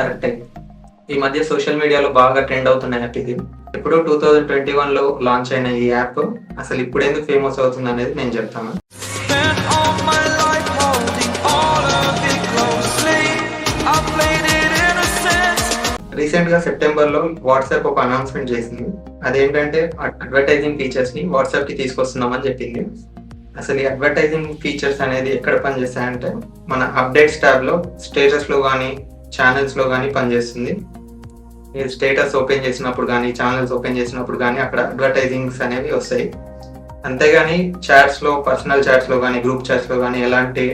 అరటే. ఈ మధ్య సోషల్ మీడియాలో బాగా ట్రెండ్ అవుతున్న యాప్ ఇది. ఇప్పుడు టూ థౌజండ్ ట్వంటీ వన్లో లాంచ్ అయిన ఈ యాప్ అసలు ఇప్పుడు ఎందుకు ఫేమస్ అవుతుంది అనేది నేను చెప్తాను. రీసెంట్గా సెప్టెంబర్లో వాట్సాప్ ఒక అనౌన్స్మెంట్ చేసింది. అదేంటంటే అడ్వర్టైజింగ్ ఫీచర్స్ని వాట్సాప్కి తీసుకొస్తున్నామని చెప్పింది. అసలు ఈ అడ్వర్టైజింగ్ ఫీచర్స్ అనేది ఎక్కడ పనిచేస్తాయంటే మన అప్డేట్స్ ట్యాబ్లో స్టేటస్లో కానీ ఛానల్స్లో కానీ పనిచేస్తుంది. మీరు స్టేటస్ ఓపెన్ చేసినప్పుడు కానీ ఛానల్స్ ఓపెన్ చేసినప్పుడు కానీ అక్కడ అడ్వర్టైజింగ్స్ అనేవి వస్తాయి. అంతేగాని చాట్స్లో పర్సనల్ చాట్స్లో కానీ గ్రూప్ చాట్స్లో కానీ ఎలాంటి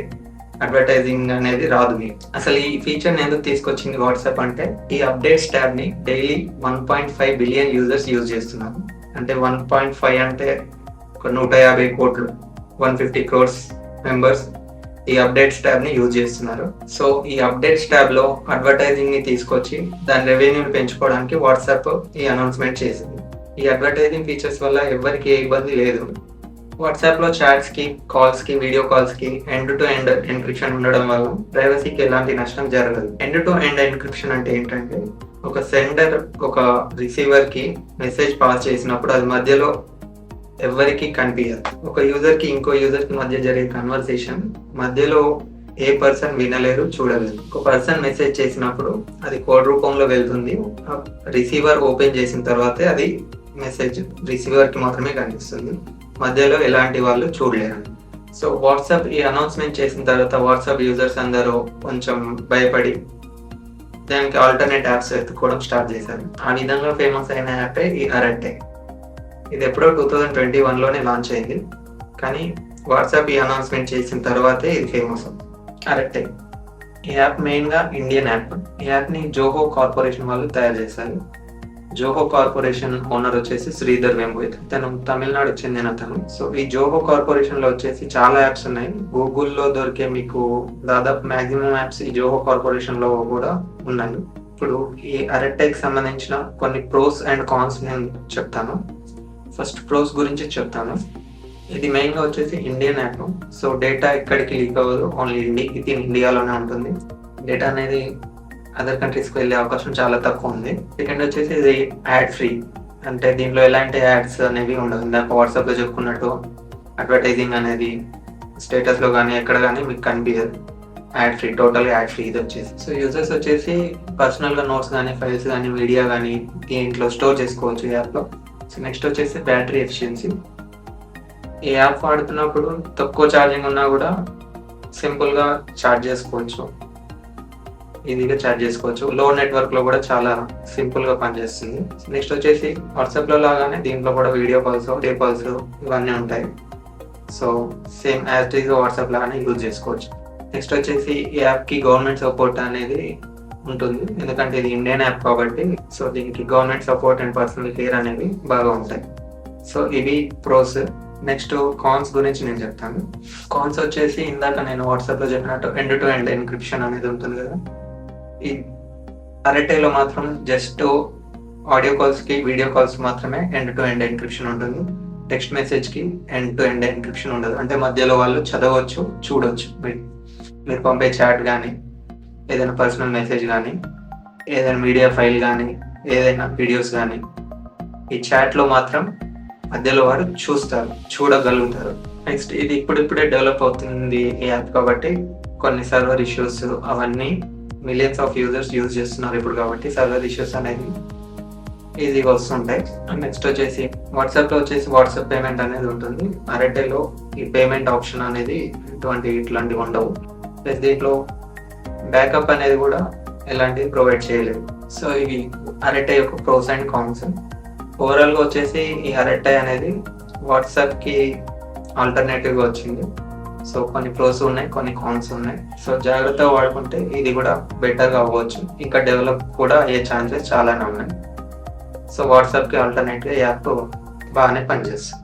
అడ్వర్టైజింగ్ అనేది రాదు మీకు. అసలు ఈ ఫీచర్ ఎందుకు తీసుకొచ్చింది వాట్సాప్ అంటే ఈ updates ట్యాబ్ని daily one point five billion users use చేస్తున్నారు. అంటే వన్ పాయింట్ ఫైవ్ అంటే ఒక నూట యాభై కోట్లు వన్ ఫిఫ్టీ క్రోర్స్ మెంబర్స్ ఈ అప్డేట్స్ ట్యాబ్ని యూజ్ చేస్తున్నారు. సో ఈ అప్డేట్స్ ట్యాబ్లో అడ్వర్టైజింగ్ని తీసుకొచ్చి దాని రెవెన్యూని పెంచుకోవడానికి వాట్సాప్ ఈ అనౌన్స్మెంట్ చేసింది. ఈ అడ్వర్టైజింగ్ ఫీచర్స్ వల్ల ఎవరికి ఏ ఇబ్బంది లేదు. వాట్సాప్లో చాట్స్కి కాల్స్కి వీడియో కాల్స్కి ఎండ్ టు ఎండ్ ఎన్క్రిప్షన్ ఉండడం వల్ల ప్రైవసీకి ఎలాంటి నష్టం జరగదు. ఎండ్ టు ఎండ్ ఎన్క్రిప్షన్ అంటే ఏంటంటే ఒక సెండర్ ఒక రిసీవర్కి మెసేజ్ పాస్ చేసినప్పుడు అది మధ్యలో ఎవరికి కనిపించదు ఒక యూజర్కి ఇంకో యూజర్కి మధ్య జరిగే కన్వర్సేషన్ మధ్యలో ఏ పర్సన్ వినలేరు చూడలేరు. ఒక పర్సన్ మెసేజ్ చేసినప్పుడు అది కోడ్ రూపంలో వెళ్తుంది. రిసీవర్ ఓపెన్ చేసిన తర్వాతే అది మెసేజ్ రిసీవర్కి మాత్రమే కనిపిస్తుంది. మధ్యలో ఎలాంటి వాళ్ళు చూడలేరు. సో వాట్సాప్ ఈ అనౌన్స్మెంట్ చేసిన తర్వాత వాట్సాప్ యూజర్స్ అందరూ కొంచెం భయపడి దానికి ఆల్టర్నేట్ యాప్స్ ఎత్తుకోవడం స్టార్ట్ చేశారు. ఆ విధంగా ఫేమస్ అయిన యాపే ఈ అరట్టే. ఇది ఎప్పుడో టూ థౌజండ్ ట్వంటీ వన్లోనే లాంచ్ అయింది. కానీ వాట్సాప్ ఈ అనౌన్స్మెంట్ చేసిన తర్వాతే ఇది ఫేమస్ కరెక్ట్ ఈ యాప్ మెయిన్గా ఇండియన్ యాప్ ఈ యాప్ని జోహో కార్పొరేషన్ వాళ్ళు తయారు చేశారు. జోహో కార్పొరేషన్ ఓనర్ వచ్చేసి శ్రీధర్ వెంబోయిత్ తను తమిళనాడు చెందిన అతను. సో ఈ జోహో కార్పొరేషన్లో వచ్చేసి చాలా యాప్స్ ఉన్నాయి. గూగుల్లో దొరికే మీకు దాదాపు మాక్సిమం యాప్స్ ఈ జోహో కార్పొరేషన్లో కూడా ఉన్నాయి. ఇప్పుడు ఈ అరెట్టెక్ సంబంధించిన కొన్ని ప్రోస్ అండ్ కాన్స్ నేను చెప్తాను. ఫస్ట్ ప్రోస్ గురించి చెప్తాను. ఇది మెయిన్గా వచ్చేసి ఇండియన్ యాప్. సో డేటా ఎక్కడికి లీక్ అవ్వదు. ఓన్లీ ఇండి ఇది ఇండియాలోనే ఉంటుంది. డేటా అనేది అదర్ కంట్రీస్కి వెళ్ళే అవకాశం చాలా తక్కువ ఉంది. సెకండ్ వచ్చేసి ఇది యాడ్ ఫ్రీ. అంటే దీంట్లో ఎలాంటి యాడ్స్ అనేవి ఉండవు. ఇందాక వాట్సాప్లో చెప్పుకున్నట్టు అడ్వర్టైజింగ్ అనేది స్టేటస్లో కానీ ఎక్కడ కానీ మీకు కనిపించదు ad free total ad free ఇది వచ్చేసి. సో యూజర్స్ వచ్చేసి పర్సనల్గా నోట్స్ కానీ ఫైల్స్ కానీ మీడియా కానీ దీంట్లో స్టోర్ చేసుకోవచ్చు ఈ నెక్స్ట్ వచ్చేసి బ్యాటరీ ఎఫిషియన్సీ. ఈ యాప్ వాడుతున్నప్పుడు తక్కువ ఛార్జింగ్ ఉన్నా కూడా సింపుల్గా ఛార్జ్ చేసుకోవచ్చు. ఈజీగా ఛార్జ్ చేసుకోవచ్చు. లో నెట్వర్క్లో కూడా చాలా సింపుల్గా పనిచేస్తుంది. నెక్స్ట్ వచ్చేసి వాట్సాప్లో లాగానే దీంట్లో కూడా వీడియో కాల్స్ ఆడియో కాల్స్ ఇవన్నీ ఉంటాయి. So same as is WhatsApp లాగానే యూజ్ చేసుకోవచ్చు. నెక్స్ట్ వచ్చేసి ఈ యాప్కి గవర్నమెంట్ సపోర్ట్ అనేది ఉంటుంది. ఎందుకంటే ఇది ఇండియన్ యాప్ కాబట్టి సో దీనికి government support and personal care అనేవి బాగా ఉంటాయి. సో ఇవి ప్రోస్ నెక్స్ట్ కాన్స్ గురించి నేను చెప్తాను. కాన్స్ వచ్చేసి ఇందాక నేను వాట్సాప్లో చెప్పినట్టు ఎండ్ టు ఎండ్ ఎన్క్రిప్షన్ అనేది ఉంటుంది కదా. ఈ అరటేలో మాత్రం జస్ట్ ఆడియో కాల్స్కి వీడియో కాల్స్ మాత్రమే ఎండ్ టు ఎండ్ ఎన్క్రిప్షన్ ఉంటుంది. టెక్స్ట్ మెసేజ్కి ఎండ్ టు ఎండ్ ఎన్క్రిప్షన్ ఉండదు. అంటే మధ్యలో వాళ్ళు చదవచ్చు చూడొచ్చు. మీరు మీరు పంపే చాట్ కానీ ఏదైనా పర్సనల్ మెసేజ్ కానీ ఏదైనా మీడియా ఫైల్ కానీ ఏదైనా వీడియోస్ కానీ ఈ చాట్లో మాత్రం మధ్యలో వారు చూస్తారు చూడగలుగుతారు. నెక్స్ట్ ఇది ఇప్పుడిప్పుడే డెవలప్ అవుతుంది ఈ యాప్ కాబట్టి కొన్ని సర్వర్ ఇష్యూస్ అవన్నీ మిలియన్స్ ఆఫ్ యూజర్స్ యూజ్ చేస్తున్నారు ఇప్పుడు కాబట్టి సర్వర్ ఇష్యూస్ అనేది ఈజీగా వస్తుంటాయి. నెక్స్ట్ వచ్చేసి వాట్సాప్లో వచ్చేసి వాట్సాప్ పేమెంట్ అనేది ఉంటుంది. అరటేలో ఈ పేమెంట్ ఆప్షన్ అనేది ఎటువంటి ఇట్లాంటివి ఉండవు. ప్లస్ దీంట్లో బ్యాకప్ అనేది కూడా ఎలాంటివి ప్రొవైడ్ చేయలేదు. సో ఇవి అరెట్టై యొక్క ప్రోస్ అండ్ కాన్స్ ఓవరాల్గా వచ్చేసి ఈ అరెట్టై అనేది వాట్సాప్కి ఆల్టర్నేటివ్గా వచ్చింది. సో కొన్ని ప్రోస్ ఉన్నాయి కొన్ని కాన్స్ ఉన్నాయి. సో జాగ్రత్తగా వాడుకుంటే ఇది కూడా బెటర్గా అవ్వచ్చు. ఇంకా డెవలప్ కూడా అయ్యే ఛాన్సెస్ చాలానే ఉన్నాయి. సో వాట్సాప్కి ఆల్టర్నేటివ్ యాప్ బాగానే పనిచేస్తుంది.